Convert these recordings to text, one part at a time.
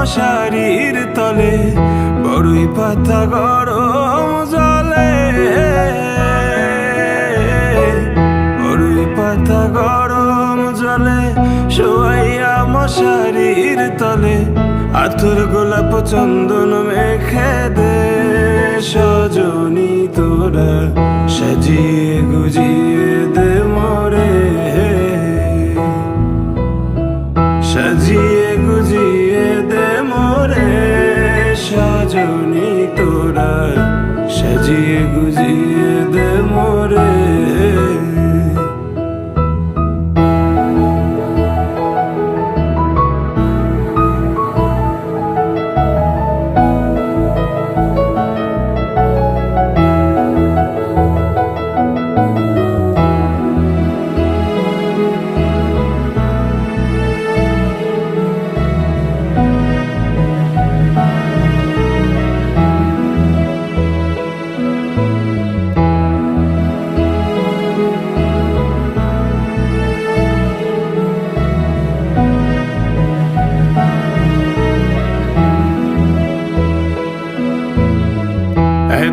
মশারির তলে, বড়ই পাতা গরম জলে। বড়ই পাতা গরম জলে, শোয়াইয়া মশারির তলে আতুর গোলাপ চন্দন মেখে দে। সজনী তোরা সাজিয়ে গুজিয়ে সাজনী তোরা সাজিয়ে গুজিয়ে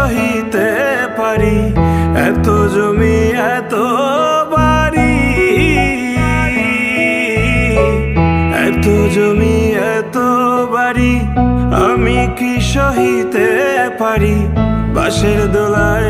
সহিতে পারি। এত জমি, এত বাড়ি। এত জমি, এত বাড়ি। আমি কি সহিতে পারি? বাসের দোলায়